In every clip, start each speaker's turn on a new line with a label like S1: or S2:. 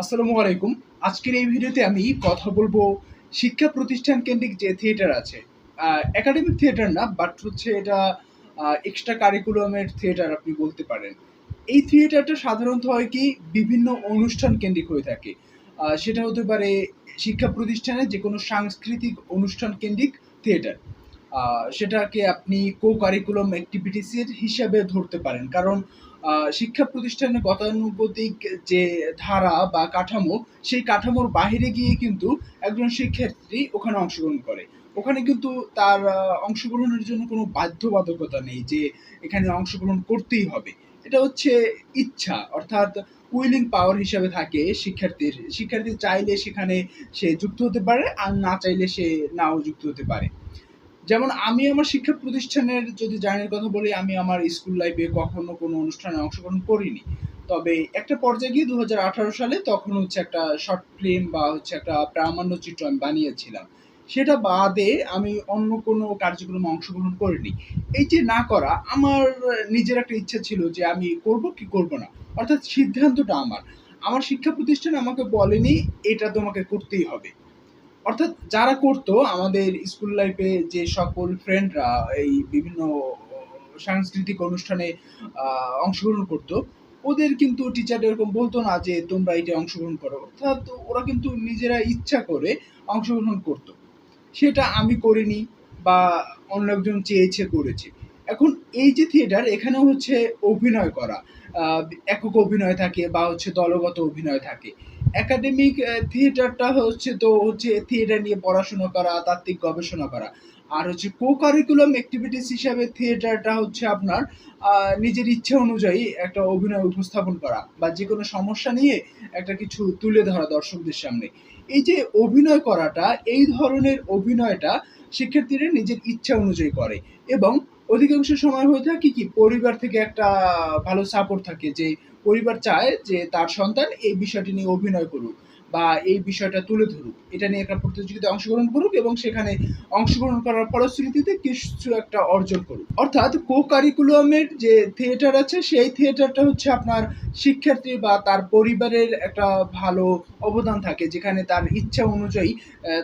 S1: আসসালামু আলাইকুম। আজকের এই ভিডিওতে আমি কথা বলব শিক্ষা প্রতিষ্ঠান কেন্দ্রিক যে থিয়েটার আছে একাডেমিক থিয়েটার না বাট হচ্ছে এটা এক্সট্রা কারিকুলামের থিয়েটার আপনি বলতে পারেন। এই থিয়েটারটা সাধারণত হয় কি, বিভিন্ন অনুষ্ঠান কেন্দ্রিক হয়ে থাকে। সেটা হতে পারে শিক্ষা প্রতিষ্ঠানে যে কোনো সাংস্কৃতিক অনুষ্ঠান কেন্দ্রিক থিয়েটার। সেটাকে আপনি কো কারিকুলাম অ্যাক্টিভিটিসের হিসাবে ধরতে পারেন। কারণ শিক্ষা প্রতিষ্ঠানে গতানুগতিক যে ধারা বা কাঠামো, সেই কাঠামোর বাইরে গিয়ে কিন্তু একজন শিক্ষার্থী ওখানে অংশগ্রহণ করে। ওখানে কিন্তু তার অংশগ্রহণের জন্য কোনো বাধ্যবাধকতা নেই যে এখানে অংশগ্রহণ করতেই হবে। এটা হচ্ছে ইচ্ছা, অর্থাৎ উইলিং পাওয়ার হিসাবে থাকে শিক্ষার্থীর। শিক্ষার্থী চাইলে সেখানে সে যুক্ত হতে পারে আর না চাইলে সে নাও যুক্ত হতে পারে। যেমন আমি আমার শিক্ষা প্রতিষ্ঠানের যদি জার্নির কথা বলি, আমি আমার স্কুল লাইফে কখনো কোনো অনুষ্ঠানে অংশগ্রহণ করিনি। তবে একটা পর্যায়ে গিয়ে দু হাজার আঠারো সালে তখন হচ্ছে একটা শর্ট ফিল্ম বা হচ্ছে একটা প্রামাণ্য চিত্র আমি বানিয়েছিলাম। সেটা বাদে আমি অন্য কোনো কার্যক্রমে অংশগ্রহণ করিনি। এই যে না করা, আমার নিজের একটা ইচ্ছা ছিল যে আমি করব কি করব না, অর্থাৎ সিদ্ধান্তটা আমার। আমার শিক্ষা প্রতিষ্ঠান আমাকে বলেনি, এটা তোমাকে করতেই হবে। অর্থাৎ যারা করতো, আমাদের স্কুল লাইফে যে সকল ফ্রেন্ডরা এই বিভিন্ন সাংস্কৃতিক অনুষ্ঠানে অংশগ্রহণ করতো, ওদের কিন্তু টিচার এরকম বলতো না যে, তোমরা এটা অংশগ্রহণ করো। অর্থাৎ ওরা কিন্তু নিজেরা ইচ্ছা করে অংশগ্রহণ করতো। সেটা আমি করিনি বা অন্য একজন চেয়েছে করেছে। এখন এই যে থিয়েটার এখানেও হচ্ছে অভিনয় করা। একক অভিনয় থাকে বা হচ্ছে দলগত অভিনয় থাকে। একাডেমিক থিয়েটারটা হচ্ছে তো হচ্ছে থিয়েটার নিয়ে পড়াশোনা করা, তাত্ত্বিক গবেষণা করা। আর হচ্ছে কো কারিকুলাম অ্যাক্টিভিটিস হিসাবে থিয়েটারটা হচ্ছে আপনার নিজের ইচ্ছে অনুযায়ী একটা অভিনয় উপস্থাপন করা বা যে কোনো সমস্যা নিয়ে একটা কিছু তুলে ধরা দর্শকদের সামনে। এই যে অভিনয় করাটা, এই ধরনের অভিনয়টা শিক্ষার্থীরা নিজের ইচ্ছা অনুযায়ী করে এবং অধিকাংশ সময় হয়ে থাকে কি, পরিবার থেকে একটা ভালো সাপোর্ট থাকে যে পরিবার চায় যে তার সন্তান এই বিষয়টি নিয়ে অভিনয় করুক। বা এই বিষয়টা তুলে ধরুক। এটা নিয়ে একটা প্রতিযোগিতায় অংশগ্রহণ করুক এবং সেখানে অংশগ্রহণ করার ফলশ্রুতিতে কিছু একটা অর্জন করুক। অর্থাৎ কো কারিকুলামের যে থিয়েটার আছে, সেই থিয়েটারটা হচ্ছে আপনার শিক্ষার্থী বা তার পরিবারের একটা ভালো অবদান থাকে, যেখানে তার ইচ্ছা অনুযায়ী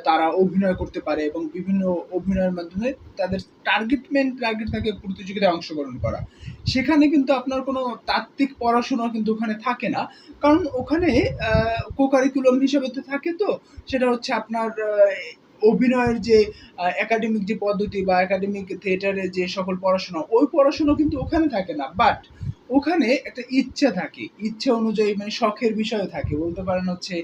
S1: তারা অভিনয় করতে পারে এবং বিভিন্ন অভিনয়ের মাধ্যমে তাদের টার্গেট মেন টার্গেট থাকে প্রতিযোগিতায় অংশগ্রহণ করা। সেখানে কিন্তু আপনার কোনো তাত্ত্বিক পড়াশোনা কিন্তু ওখানে থাকে না। কারণ ওখানে কো কারিকুলাম হিসেবে তো থাকে তো, সেটা হচ্ছে আপনার অভিনয়ের যে একাডেমিক যে পদ্ধতি বা একাডেমিক থিয়েটারের যে সকল পড়াশোনা, ওই পড়াশোনা কিন্তু ওখানে থাকে না বাট ওখানে একটা ইচ্ছা থাকে, ইচ্ছা অনুযায়ী মানে শখের বিষয় থাকে, বলতে পারেন হচ্ছে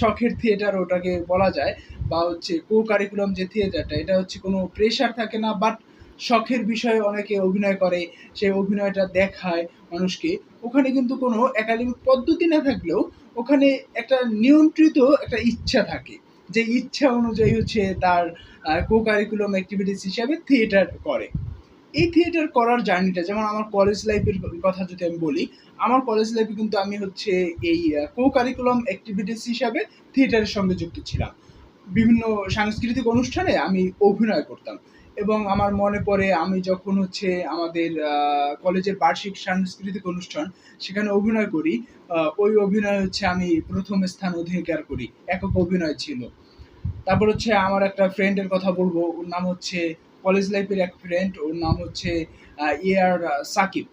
S1: শখের থিয়েটার ওটাকে বলা যায়, বা হচ্ছে কো কারিকুলাম যে থিয়েটারটা এটা হচ্ছে কোনো প্রেশার থাকে না বাট শখের বিষয়ে অনেকে অভিনয় করে সেই অভিনয়টা দেখায় মানুষকে। ওখানে কিন্তু কোনো একাডেমিক পদ্ধতি না থাকলেও ওখানে একটা নিয়ন্ত্রিত একটা ইচ্ছা থাকে। যে ইচ্ছা অনুযায়ী হচ্ছে তার কো কারিকুলাম অ্যাক্টিভিটিস হিসাবে থিয়েটার করে। এই থিয়েটার করার জার্নিটা যেমন আমার কলেজ লাইফের কথা যদি আমি বলি, আমার কলেজ লাইফে কিন্তু আমি হচ্ছে এই কো কারিকুলাম অ্যাক্টিভিটিস হিসাবে থিয়েটারের সঙ্গে যুক্ত ছিলাম। বিভিন্ন সাংস্কৃতিক অনুষ্ঠানে আমি অভিনয় করতাম। এবং আমার মনে পড়ে আমি যখন হচ্ছে আমাদের কলেজের বার্ষিক সাংস্কৃতিক অনুষ্ঠান, সেখানে অভিনয় করি। ওই অভিনয় হচ্ছে আমি প্রথম স্থান অধিকার করি। একক অভিনয় ছিল। তারপর হচ্ছে আমার একটা ফ্রেন্ডের কথা বলব, ওর নাম হচ্ছে কলেজ লাইফের এক ফ্রেন্ড ওর নাম হচ্ছে ইয়ার সাকিব।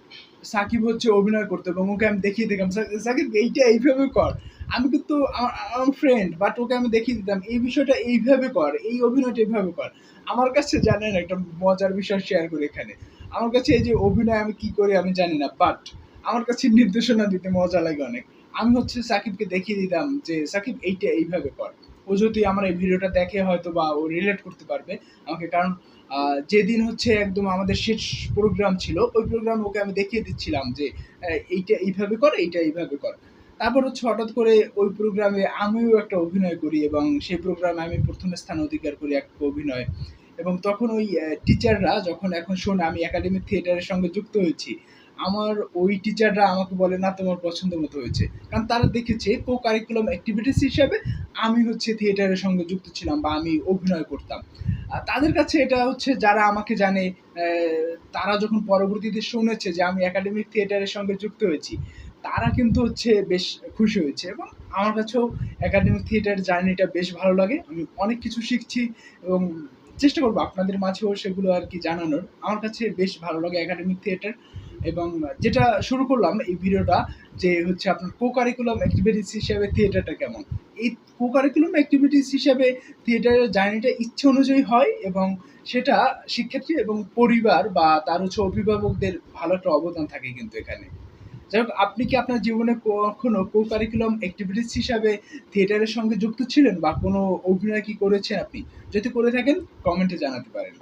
S1: সাকিব হচ্ছে অভিনয় করতো এবং ওকে আমি দেখিয়ে "সা- সাকিব, এইটা এইভাবে কর। আমি কিন্তু আমার ফ্রেন্ড বাট ওকে আমি দেখিয়ে দিতাম, এই বিষয়টা এইভাবে কর, এই অভিনয়টা এইভাবে কর। আমার কাছে জানেন, একটা মজার বিষয় শেয়ার করি এখানে। আমার কাছে এই যে অভিনয় আমি কি করি আমি জানি না বাট আমার কাছে নির্দেশনা দিতে মজা লাগে অনেক। আমি হচ্ছে সাকিবকে দেখিয়ে দিতাম যে, সাকিব, এইটা এইভাবে কর। ও যদি আমার এই ভিডিওটা দেখে হয়তো বা ও রিলেট করতে পারবে আমাকে, কারণ যেদিন হচ্ছে একদম আমাদের শেষ প্রোগ্রাম ছিল, ওই প্রোগ্রাম ওকে আমি দেখিয়ে দিচ্ছিলাম যে এইটা এইভাবে কর, এইটা এইভাবে কর। তারপর হচ্ছে হঠাৎ করে ওই প্রোগ্রামে আমিও একটা অভিনয় করি এবং সেই প্রোগ্রামে আমি প্রথম স্থান অধিকার করি এক অভিনয়। এবং তখন ওই টিচাররা যখন এখন শোনে, আমি একাডেমিক থিয়েটারের সঙ্গে যুক্ত হয়েছি, আমার ওই টিচাররা আমাকে বলে, না, তোমার পছন্দ মতো হয়েছে। কারণ তারা দেখেছে কো কারিকুলাম অ্যাক্টিভিটিস হিসাবে আমি হচ্ছে থিয়েটারের সঙ্গে যুক্ত ছিলাম বা আমি অভিনয় করতাম। তাদের কাছে এটা হচ্ছে যারা আমাকে জানে তারা যখন পরবর্তীতে শুনেছে যে আমি একাডেমিক থিয়েটারের সঙ্গে যুক্ত হয়েছি তারা কিন্তু হচ্ছে বেশ খুশি হয়েছে এবং আমার কাছেও একাডেমিক থিয়েটার জার্নিটা বেশ ভালো লাগে। আমি অনেক কিছু শিখছি এবং চেষ্টা করব আপনাদের মাঝেও সেগুলো আর কি জানানোর। আমার কাছে বেশ ভালো লাগে একাডেমিক থিয়েটার এবং যেটা শুরু করলাম এই ভিডিওটা যে হচ্ছে আপনার কো কারিকুলাম অ্যাক্টিভিটিস হিসেবে থিয়েটারটা কেমন? এই কো কারিকুলাম অ্যাক্টিভিটিস হিসেবে থিয়েটারের জার্নিটা ইচ্ছে অনুযায়ী হয় এবং সেটা শিক্ষার্থী এবং পরিবার বা তার হচ্ছে অভিভাবকদের ভালো একটা অবদান থাকে কিন্তু এখানে। যাই হোক, আপনি কি আপনার জীবনে কখনো কো কারিকুলাম অ্যাক্টিভিটিস হিসাবে থিয়েটারের সঙ্গে যুক্ত ছিলেন? বা কোনো অভিনয় কি করেছেন আপনি? যদি করে থাকেন কমেন্টে জানাতে পারেন।